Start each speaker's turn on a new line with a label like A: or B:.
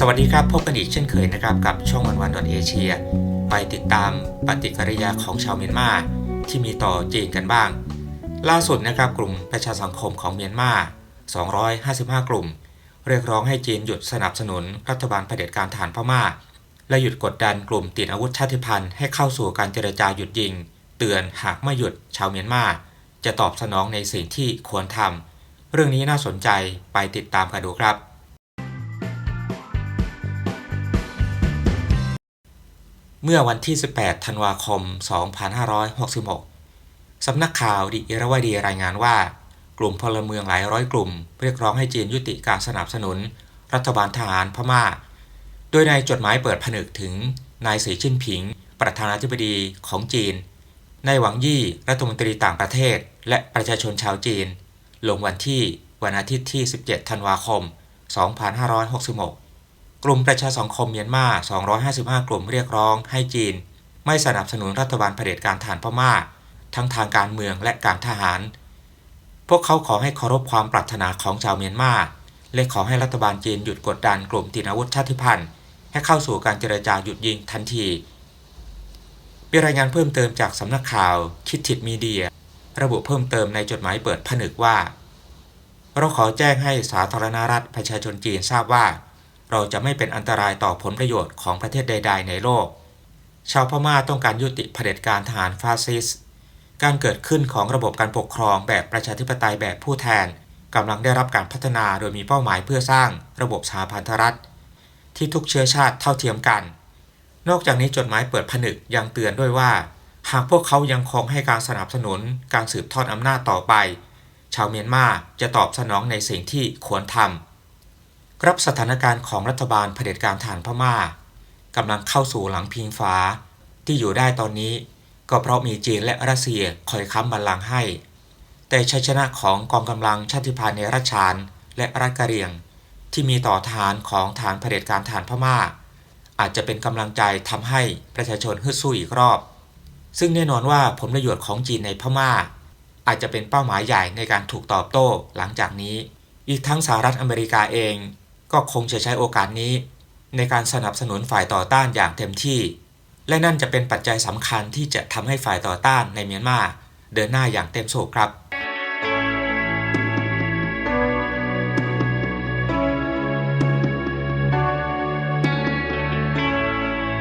A: สวัสดีครับ พบกันอีกเช่นเคยนะครับ กับช่องวันวันดอเอเชียไปติดตามปฏิกิริยาของชาวเมียนมาที่มีต่อจีนกันบ้าง ล่าสุดนะครับกลุ่มประชาสังคมของเมียนมา 255 กลุ่ม เรียกร้องให้จีนหยุดสนับสนุนรัฐบาลเผด็จการทหารพม่า และหยุดกดดันกลุ่มติดอาวุธชาติพันธุ์ให้เข้าสู่การเจรจาหยุดยิง เตือนหากไม่หยุดชาวเมียนมาจะตอบสนองในสิ่งที่ควรทำเรื่องนี้น่าสนใจไปติดตามกันดูครับ เมื่อวันที่ 18 ธันวาคม 2566 สำนักข่าวดิเอราวดีรายงานว่า กลุ่มพลเมืองหลายร้อยกลุ่ม เรียกร้องให้จีนยุติการสนับสนุน รัฐบาลทหารพม่า โดยในจดหมายเปิดผนึกถึงนายสีจิ้นผิง ประธานาธิบดีของจีน นายหวังยี่รัฐมนตรีต่างประเทศ และประชาชนชาวจีน ลงวันที่วันอาทิตย์ที่ 17 ธันวาคม 2566 กลุ่มประชาสังคมเมียนมา 255 กลุ่มเรียกร้องให้จีน ไม่สนับสนุนรัฐบาลเผด็จการทหารพม่า ทั้งทางการเมืองและการทหาร พวกเขาขอให้เคารพความปรารถนาของชาวเมียนมา และขอให้รัฐบาลจีนหยุดกดดันกลุ่มติดอาวุธชาติพันธุ์ให้เข้าสู่การเจรจาหยุดยิงทันทีมีรายงานเพิ่มเติมจากสำนักข่าวคิดทิดมีเดีย ระบุเพิ่มเติมในจดหมายเปิดผนึกว่า เราขอแจ้งให้สาธารณรัฐประชาชนจีนทราบว่า เราจะไม่เป็นอันตรายต่อผลประโยชน์ของประเทศใด ๆ ในโลก ชาวพม่าต้องการยุติเผด็จการทหารฟาสซิสต์การเกิดขึ้นของระบบการปกครองแบบประชาธิปไตยแบบผู้แทนกำลังได้รับการพัฒนาโดยมีเป้าหมายเพื่อสร้างระบบสหพันธรัฐ ที่ทุกเชื้อชาติเท่าเทียมกัน นอกจากนี้จดหมายเปิดผนึกยังเตือนด้วยว่า หากพวกเขายังคงให้การสนับสนุนการสืบทอดอำนาจต่อไป ชาวเมียนมาจะตอบสนองในสิ่งที่ควรทำ รับสถานการณ์ของรัฐบาลเผด็จการทหารพม่ากำลังเข้าสู่หลังพิงฟ้า ที่อยู่ได้ตอนนี้ ก็เพราะมีจีนและรัสเซียคอยค้ำบัลลังก์ให้ แต่ชัยชนะของกองกำลังชาติพันธุ์ในรัชชานและรัฐกะเหรียง ที่มีต่อทหารของฐานเผด็จการทหารพม่า อาจจะเป็นกำลังใจทำให้ประชาชนฮึดสู้อีกรอบ ซึ่งแน่นอนว่าผลประโยชน์ของจีนในพม่า อาจจะเป็นเป้าหมายใหญ่ในการถูกตอบโต้หลังจากนี้ อีกทั้งสหรัฐอเมริกาเอง ก็คงจะใช้โอกาสนี้ ในการสนับสนุนฝ่ายต่อต้านอย่างเต็มที่ และนั่นจะเป็นปัจจัยสำคัญที่จะทำให้ฝ่ายต่อต้านในเมียนมาเดินหน้าอย่างเต็มโศกครับ